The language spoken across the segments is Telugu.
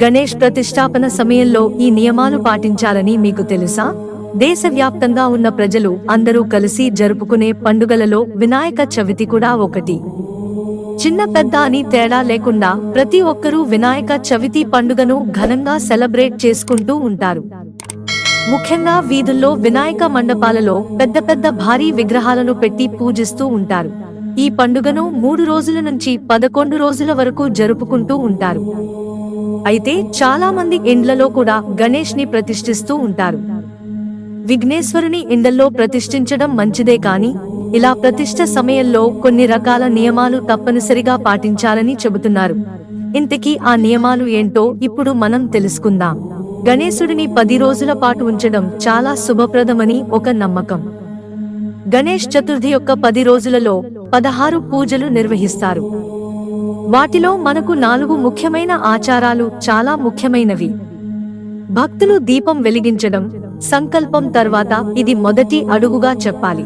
గణేష్ ప్రతిష్టాపన సమయంలో ఈ నియమాలు పాటించాలని మీకు తెలుసా? దేశవ్యాప్తంగా ఉన్న ప్రజలు అందరూ కలిసి జరుపుకునే పండుగలలో వినాయక చవితి కూడా ఒకటి. చిన్న పెద్ద అని తేడా లేకుండా ప్రతి ఒక్కరూ వినాయక చవితి పండుగను ఘనంగా సెలబ్రేట్ చేసుకుంటూ ఉంటారు. ముఖ్యంగా వీధుల్లో వినాయక మండపాలలో పెద్ద పెద్ద భారీ విగ్రహాలను పెట్టి పూజిస్తూ ఉంటారు. ఈ పండుగను మూడు రోజుల నుంచి పదకొండు రోజుల వరకు జరుపుకుంటూ ఉంటారు. అయితే చాలా మంది ఇండ్లలో కూడా గణేష్ని ప్రతిష్ఠిస్తూ ఉంటారు. విఘ్నేశ్వరుని ఇండల్లో ప్రతిష్ఠించడం మంచిదే కాని ఇలా ప్రతిష్ఠ సమయంలో కొన్ని రకాల నియమాలు తప్పనిసరిగా పాటించాలని చెబుతున్నారు. ఇంతకీ ఆ నియమాలు ఏంటో ఇప్పుడు మనం తెలుసుకుందాం. గణేశుడిని పది రోజుల పాటు ఉంచడం చాలా శుభప్రదమని ఒక నమ్మకం. గణేష్ చతుర్థి యొక్క పది రోజులలో పదహారు పూజలు నిర్వహిస్తారు. వాటిలో మనకు నాలుగు ముఖ్యమైన ఆచారాలు చాలా ముఖ్యమైనవి. భక్తులు దీపం వెలిగించడం సంకల్పం తర్వాత ఇది మొదటి అడుగుగా చెప్పాలి.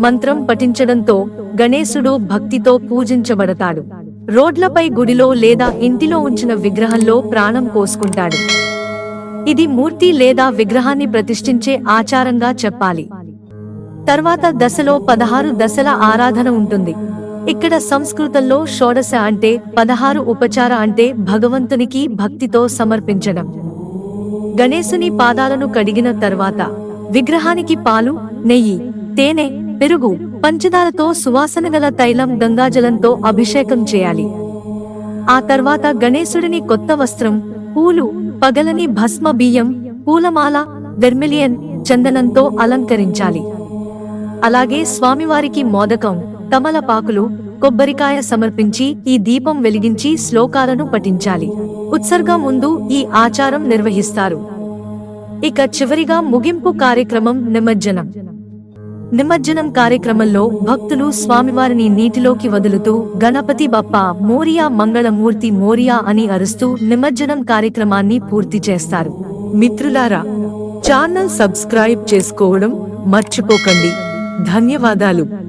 మంత్రం పఠించడంతో గణేశుడు భక్తితో పూజించబడతాడు. రోడ్లపై గుడిలో లేదా ఇంటిలో ఉంచిన విగ్రహంలో ప్రాణం పోసుకుంటాడు. ఇది మూర్తి లేదా విగ్రహాన్ని ప్రతిష్ఠించే ఆచారంగా చెప్పాలి. తర్వాత దశలో పదహారు దశల ఆరాధన ఉంటుంది. ఇక్కడ సంస్కృతంలో షోడశ అంటే పదహారు ఉపచార అంటే భగవంతునికి భక్తితో సమర్పించడం. గణేశుని పాదాలను కడిగిన తర్వాత విగ్రహానికి పాలు నెయ్యి తేనె పెరుగు పంచదారతో సువాసన గల తైలం గంగాజలంతో అభిషేకం చేయాలి. ఆ తర్వాత గణేశుడిని కొత్త వస్త్రం పూలు పగలని భస్మ బియ్యం పూలమాల వెర్మిలియన్ చందనంతో అలంకరించాలి. అలాగే స్వామివారికి మోదకం తమలపాకులు కొబ్బరికాయ సమర్పించి ఈ దీపం వెలిగించి శ్లోకాలను పఠించాలి. ఉత్సర్గ ముందు ఈ ఆచారం నిర్వహిస్తారు. ఇక చివరిగా ముగింపు కార్యక్రమం నిమజ్జనం. నిమజ్జనం కార్యక్రమంలో భక్తులు స్వామివారిని నీటిలోకి వదులుతూ గణపతి బప్ప మోరియా మంగళమూర్తి మోరియా అని అరుస్తూ నిమజ్జనం కార్యక్రమాన్ని పూర్తి చేస్తారు. మిత్రులారా ఛానల్ సబ్స్క్రైబ్ చేసుకోవడం మర్చిపోకండి. ధన్యవాదాలు.